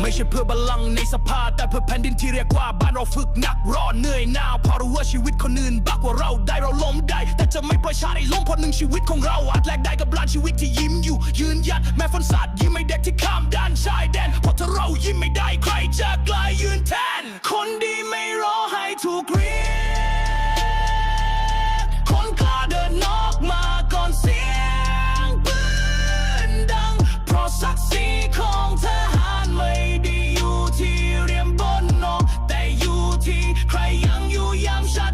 ไม่ใช่เพื่อบัลลังก์ในสภา แต่เพื่อแผ่นดินที่เรียกว่าบ้านเราฝึกหนักรอเหนื่อยหนาวเพอรู้ว่าชีวิตคนอื่นบักกว่าเราได้เราล้มได้ แต่จะไม่ประชาได้ล้มเพราะหนึ่งชีวิตของเราอาจแลกได้กับล้านชีวิตที่ยิ้มอยู่ ยืนยัดแม้ฝนสาดยิ้มไม่เด็กที่ข้ามด้านชายแดนเพราะถ้าเรายิ้มไม่ได้ใครจะกล้ายืนแทน คนดีไม่รอให้ถูกเรีย 相濡阳山。